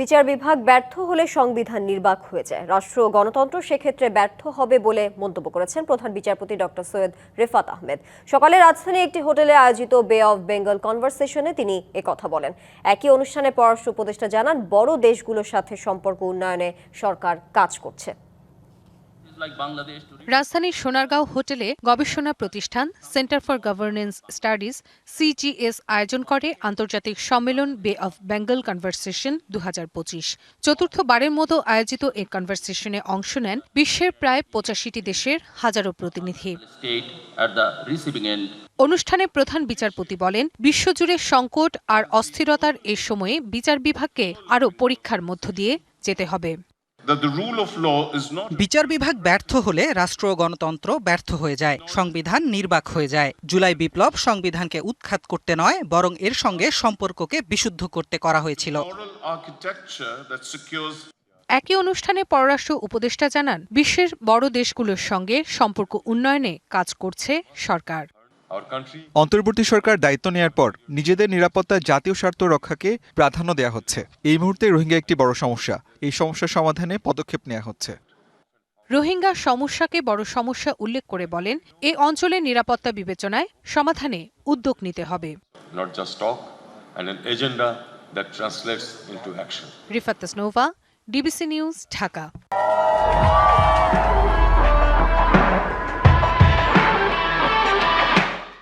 বিচার বিভাগ ব্যর্থ হলে সংবিধান নির্বাক হয়ে যায়। রাষ্ট্র গণতন্ত্র সেক্ষেত্রে ব্যর্থ হবে বলে মন্তব্য করেছেন প্রধান বিচারপতি ডক্টর সৈয়দ রেফাত আহমেদ। সকালে রাজধানী একটি হোটেলে আয়োজিত বে অফ বেঙ্গল কনভারসেশনে তিনি কথা বলেন। একই অনুষ্ঠানে পররাষ্ট্র উপদেষ্টা জানান, বড় দেশগুলোর সাথে সম্পর্ক উন্নয়নে সরকার কাজ করছে। রাজধানীর সোনারগাঁও হোটেলে গবেষণা প্রতিষ্ঠান centre for governance studies CGS আয়োজন করে আন্তর্জাতিক সম্মেলন বে অফ বেঙ্গল কনভারসেশন দু চতুর্থবারের মতো আয়োজিত এই কনভারসেশনে অংশ নেন বিশ্বের প্রায় পঁচাশিটি দেশের হাজারো প্রতিনিধি। অনুষ্ঠানে প্রধান বিচারপতি বলেন বিশ্বজুড়ে সংকট আর অস্থিরতার এ সময়ে বিচার বিভাগকে আরও পরীক্ষার মধ্য দিয়ে যেতে হবে। That the rule of law is not বিচার বিভাগ ব্যর্থ হলে রাষ্ট্র গণতন্ত্র ব্যর্থ হয়ে যায় সংবিধান নির্বাক হয়ে যায়। জুলাই বিপ্লব সংবিধানকে উৎখাত করতে নয় বরং এর সঙ্গে সম্পর্ককে বিশুদ্ধ করতে করা হয়েছিল। একই অনুষ্ঠানে পররাষ্ট্র উপদেষ্টা জানান বিশ্বের বড় দেশগুলোর সঙ্গে সম্পর্ক উন্নয়নে কাজ করছে সরকার। অন্তর্বর্তী সরকার দায়িত্ব নেয়ার পর নিজেদের নিরাপত্তা জাতীয় স্বার্থ রক্ষাকে প্রাধান্য দেওয়া হচ্ছে। এই মুহূর্তে রোহিঙ্গা একটি বড় সমস্যা। এই সমস্যার সমাধানে পদক্ষেপ নেওয়া হচ্ছে। রোহিঙ্গা সমস্যাকে বড় সমস্যা উল্লেখ করে বলেন এ অঞ্চলের নিরাপত্তা বিবেচনায় সমাধানে উদ্যোগ নিতে হবে। Not just talk and an agenda that translates into action. Rifat Tasnova DBC news Dhaka.